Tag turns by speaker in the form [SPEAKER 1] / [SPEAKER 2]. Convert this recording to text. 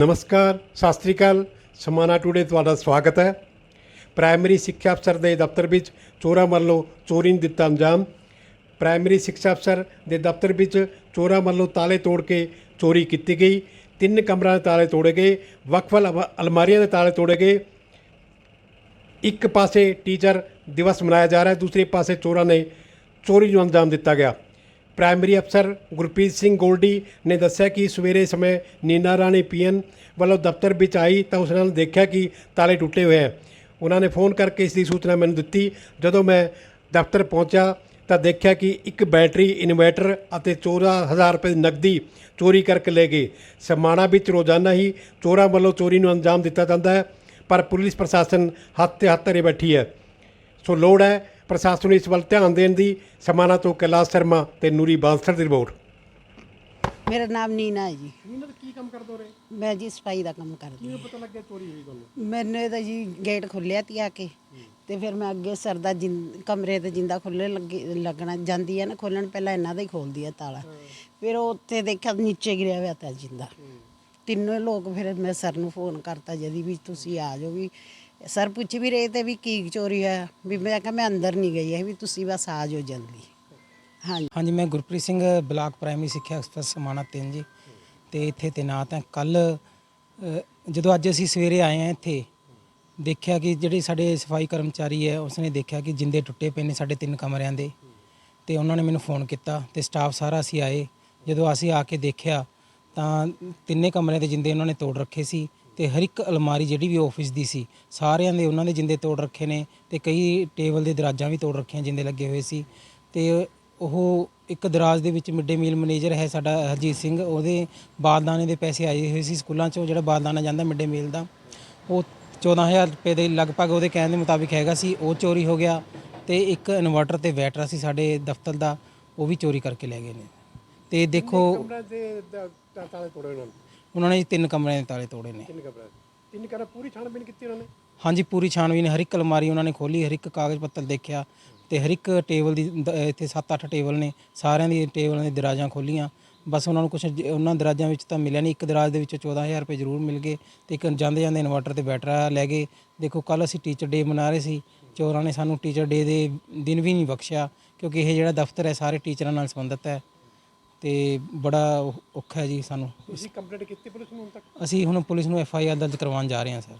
[SPEAKER 1] ਨਮਸਕਾਰ, ਸਤਿ ਸ੍ਰੀ ਅਕਾਲ। ਸਮਾਨਾ ਟੂਡੇ ਤੁਹਾਡਾ ਸਵਾਗਤ ਹੈ। ਪ੍ਰਾਇਮਰੀ ਸਿੱਖਿਆ ਅਫਸਰ ਦੇ ਦਫ਼ਤਰ ਵਿੱਚ ਚੋਰਾਂ ਵੱਲੋਂ ਚੋਰੀ ਨੂੰ ਦਿੱਤਾ ਅੰਜਾਮ। ਪ੍ਰਾਇਮਰੀ ਸਿੱਖਿਆ ਅਫਸਰ ਦੇ ਦਫ਼ਤਰ ਵਿੱਚ ਚੋਰਾਂ ਵੱਲੋਂ ਤਾਲੇ ਤੋੜ ਕੇ ਚੋਰੀ ਕੀਤੀ ਗਈ। ਤਿੰਨ ਕਮਰਿਆਂ ਦੇ ਤਾਲੇ ਤੋੜੇ ਗਏ, ਵੱਖ-ਵੱਖ ਅਲਮਾ- ਅਲਮਾਰੀਆਂ ਦੇ ਤਾਲੇ ਤੋੜੇ ਗਏ। ਇੱਕ ਪਾਸੇ ਟੀਚਰ ਦਿਵਸ ਮਨਾਇਆ ਜਾ ਰਿਹਾ ਹੈ ਦੂਸਰੇ ਪਾਸੇ ਚੋਰਾਂ ਨੇ ਚੋਰੀ ਨੂੰ ਅੰਜਾਮ ਦਿੱਤਾ ਗਿਆ। ਪ੍ਰਾਇਮਰੀ ਅਫਸਰ ਗੁਰਪ੍ਰੀਤ ਸਿੰਘ ਗੋਲਡੀ ਨੇ ਦੱਸਿਆ ਕਿ ਸਵੇਰੇ ਸਮੇਂ ਨੀਨਾ ਰਾਣੀ ਪੀਐਨ ਵੱਲੋਂ ਦਫ਼ਤਰ ਵਿੱਚ ਆਈ ਤਾਂ ਉਸ ਨਾਲ ਦੇਖਿਆ ਕਿ ਤਾਲੇ ਟੁੱਟੇ ਹੋਏ ਹੈ ਉਹਨਾਂ ਨੇ ਫੋਨ ਕਰਕੇ ਇਸ ਦੀ ਸੂਚਨਾ ਮੈਨੂੰ ਦਿੱਤੀ। ਜਦੋਂ ਮੈਂ ਦਫ਼ਤਰ ਪਹੁੰਚਿਆ ਤਾਂ ਦੇਖਿਆ ਕਿ ਇੱਕ ਬੈਟਰੀ, ਇਨਵਰਟਰ ਅਤੇ 14000 ਰੁਪਏ ਦੀ ਨਕਦੀ ਚੋਰੀ ਕਰਕੇ ਲੈ ਗਏ। ਸਮਾਣਾ ਵਿੱਚ ਰੋਜ਼ਾਨਾ ਹੀ ਚੋਰਾਂ ਵੱਲੋਂ ਚੋਰੀ ਨੂੰ ਅੰਜਾਮ ਦਿੱਤਾ ਜਾਂਦਾ ਹੈ, ਪਰ ਪੁਲਿਸ ਪ੍ਰਸ਼ਾਸਨ ਹੱਥ ਤੇ ਹੱਥ ਧਰੇ ਬੈਠੀ ਹੈ। ਸੋ ਲੋੜ ਹੈ ਪ੍ਰਸ਼ਾਸਨ ਨੂੰ ਇਸ ਵੱਲ ਧਿਆਨ ਦੇਣ ਦੀ ਸਮਾਣਾ ਤੋਂ ਕੈਲਾਸ਼ ਸ਼ਰਮਾ ਤੇ ਨੂਰੀ ਬਾਂਸਰ ਦੀ ਰਿਪੋਰਟ।
[SPEAKER 2] ਮੇਰਾ ਨਾਮ ਨੀਨਾ ਹੈ ਜੀ।
[SPEAKER 1] ਦਾ ਕੀ ਕੰਮ ਕਰਦੇ ਹੋ ਰੇ
[SPEAKER 2] ਮੈਂ ਜੀ ਸਫ਼ਾਈ ਦਾ ਕੰਮ ਕਰਦੀ
[SPEAKER 1] ਕਿਵੇਂ ਪਤਾ ਲੱਗਿਆ ਚੋਰੀ ਹੋਈ ਤੁਹਾਨੂੰ?
[SPEAKER 2] ਮੈਨੂੰ ਇਹਦਾ ਜੀ ਗੇਟ ਖੁੱਲਿਆ ਤੀ ਆ ਕੇ ਤੇ ਫਿਰ ਮੈਂ ਅੱਗੇ ਸਰ ਦਾ ਕਮਰੇ ਤੇ ਜਿੰਦਾ ਖੁੱਲੇ ਲੱਗੇ ਲੱਗਣਾ ਜਾਂਦੀ ਹੈ ਨਾ ਖੋਲਣ ਪਹਿਲਾਂ ਇਹਨਾਂ ਦਾ ਹੀ ਖੋਲਦੀ ਹੈ ਤਾਲਾ। ਫਿਰ ਉਹ ਉੱਥੇ ਦੇਖਿਆ ਨੀਚੇ ਗਿਰਿਆ ਹੋਇਆ ਤਾਂ ਜਿੰਦਾ। ਤਿੰਨੋਂ ਲੋਕ ਫਿਰ ਮੈਂ ਸਰ ਨੂੰ ਫੋਨ ਕਰਤਾ ਜਦੀ ਵੀ ਤੁਸੀਂ ਆ ਜਾਓ ਵੀ ਸਰ ਪੁੱਛ ਵੀ ਰਹੇ ਤੇ ਵੀ ਕੀ ਚੋਰੀ ਹੋਇਆ? ਵੀ ਮੈਂ ਕਿਹਾ ਮੈਂ ਅੰਦਰ ਨਹੀਂ ਗਈ ਹੈ ਵੀ ਤੁਸੀਂ ਬਸ ਆ ਜਾਓ ਜਲਦੀ। ਹਾਂਜੀ।
[SPEAKER 3] ਹਾਂਜੀ, ਮੈਂ ਗੁਰਪ੍ਰੀਤ ਸਿੰਘ, ਬਲਾਕ ਪ੍ਰਾਇਮਰੀ ਸਿੱਖਿਆ ਐਕਸਪ੍ਰੈਸ ਸਮਾਣਾ 3 ਜੀ। ਤੇ ਇੱਥੇ ਤੈਨਾਤ ਹਾਂ। ਕੱਲ ਜਦੋਂ ਅੱਜ ਅਸੀਂ ਸਵੇਰੇ ਆਏ ਹਾਂ ਇੱਥੇ, ਦੇਖਿਆ ਕਿ ਜਿਹੜੇ ਸਾਡੇ ਸਫ਼ਾਈ ਕਰਮਚਾਰੀ ਹੈ, ਉਸਨੇ ਦੇਖਿਆ ਕਿ ਜਿੰਦੇ ਟੁੱਟੇ ਪਏ ਨੇ ਸਾਡੇ ਤਿੰਨ ਕਮਰਿਆਂ ਦੇ। ਤੇ ਉਹਨਾਂ ਨੇ ਮੈਨੂੰ ਫੋਨ ਕੀਤਾ ਤੇ ਸਟਾਫ ਸਾਰਾ ਅਸੀਂ ਆਏ। ਜਦੋਂ ਅਸੀਂ ਆ ਕੇ ਦੇਖਿਆ, ਤਾਂ ਤਿੰਨੇ ਕਮਰਿਆਂ ਦੇ ਜਿੰਦੇ ਉਹਨਾਂ ਨੇ ਤੋੜ ਰੱਖੇ ਸੀ। ਤੇ ਹਰ ਇੱਕ ਅਲਮਾਰੀ ਜਿਹੜੀ ਵੀ ਆਫਿਸ ਦੀ ਸੀ, ਸਾਰਿਆਂ ਦੇ ਉਹਨਾਂ ਦੇ ਜਿੰਦੇ ਤੋੜ ਰੱਖੇ ਨੇ ਤੇ ਕਈ ਟੇਬਲ ਦੇ ਦਰਾਜਾਂ ਵੀ ਤੋੜ ਰੱਖੀਆਂ ਜਿੰਦੇ ਲੱਗੇ ਹੋਏ ਸੀ। ਤੇ ਉਹ ਇੱਕ ਦਰਾਜ ਦੇ ਵਿੱਚ ਮਿਡ ਡੇ ਮੀਲ ਮੈਨੇਜਰ ਹੈ ਸਾਡਾ ਹਰਜੀਤ ਸਿੰਘ, ਉਹਦੇ ਬਾਲਦਾਨੇ ਦੇ ਪੈਸੇ ਆਏ ਹੋਏ ਸੀ ਸਕੂਲਾਂ 'ਚੋਂ, ਜਿਹੜਾ ਬਾਲਦਾਨਾ ਜਾਂਦਾ ਮਿਡ ਡੇ ਮੀਲ ਦਾ। ਉਹ 14000 ਰੁਪਏ ਦੇ ਲਗਭਗ ਉਹਦੇ ਕਹਿਣ ਦੇ ਮੁਤਾਬਿਕ ਹੈਗਾ ਸੀ, ਉਹ ਚੋਰੀ ਹੋ ਗਿਆ ਤੇ ਇੱਕ ਇਨਵਰਟਰ ਤੇ ਬੈਟਰਾ ਸੀ ਸਾਡੇ ਦਫ਼ਤਰ ਦਾ, ਉਹ ਵੀ ਚੋਰੀ ਕਰਕੇ ਲੈ ਗਏ ਨੇ। ਤੇ ਦੇਖੋ
[SPEAKER 1] ਉਹਨਾਂ ਨੇ
[SPEAKER 3] ਜੀ ਤਿੰਨ ਕਮਰਿਆਂ ਦੇ ਤਾਲੇ ਤੋੜੇ ਨੇ।
[SPEAKER 1] ਤਿੰਨ ਕਮਰੇ ਤਿੰਨ ਕਮਰੇ ਪੂਰੀ ਛਾਣਬੀਨ ਕੀਤੀ ਉਹਨਾਂ ਨੇ?
[SPEAKER 3] ਹਾਂਜੀ ਪੂਰੀ ਛਾਣਬੀਨ ਹਰ ਇੱਕ ਅਲਮਾਰੀ ਉਹਨਾਂ ਨੇ ਖੋਲੀ ਹਰ ਇੱਕ ਕਾਗਜ਼ ਪੱਤਰ ਦੇਖਿਆ ਤੇ ਹਰ ਇੱਕ ਟੇਬਲ ਦੀ ਦ- ਇੱਥੇ 7-8 ਟੇਬਲ ਨੇ ਸਾਰਿਆਂ ਦੀ ਟੇਬਲਾਂ ਦੀ ਦਰਾਜਾਂ ਖੋਲੀਆਂ ਬਸ ਉਹਨਾਂ ਨੂੰ ਕੁਝ ਉਹਨਾਂ ਦਰਾਜਾਂ ਵਿੱਚ ਤਾਂ ਮਿਲਿਆ ਨਹੀਂ ਇੱਕ ਦਰਾਜ ਦੇ ਵਿੱਚੋਂ 14000 ਰੁਪਏ ਜ਼ਰੂਰ ਮਿਲ ਗਏ ਤੇ ਇੱਕ ਜਾਂਦੇ ਜਾਂਦੇ ਇਨਵਰਟਰ ਤੇ ਬੈਟਰਾ ਲੈ ਗਏ। ਦੇਖੋ ਕੱਲ ਅਸੀਂ ਟੀਚਰ ਡੇ ਮਨਾ ਰਹੇ ਸੀ ਚੋਰਾਂ ਨੇ ਸਾਨੂੰ ਟੀਚਰ ਡੇ ਦੇ ਦਿਨ ਵੀ ਨਹੀਂ ਬਖਸ਼ਿਆ ਕਿਉਂਕਿ ਇਹ ਜਿਹੜਾ ਦਫ਼ਤਰ ਹੈ ਸਾਰੇ ਟੀਚਰਾਂ ਨਾਲ ਸੰਬੰਧਿਤ ਹੈ। ਤੇ ਬੜਾ ਔਖਾ ਹੈ ਜੀ ਸਾਨੂੰ।
[SPEAKER 1] ਤੁਸੀਂ ਕੰਪਲੇਂਟ ਕੀਤੀ ਪੁਲਿਸ ਨੂੰ ਹੁਣ ਤੱਕ?
[SPEAKER 3] ਅਸੀਂ ਹੁਣ ਪੁਲਿਸ ਨੂੰ ਐਫ ਆਈ ਆਰ ਦਰਜ ਕਰਵਾਉਣ ਜਾ ਰਹੇ ਹਾਂ ਸਰ।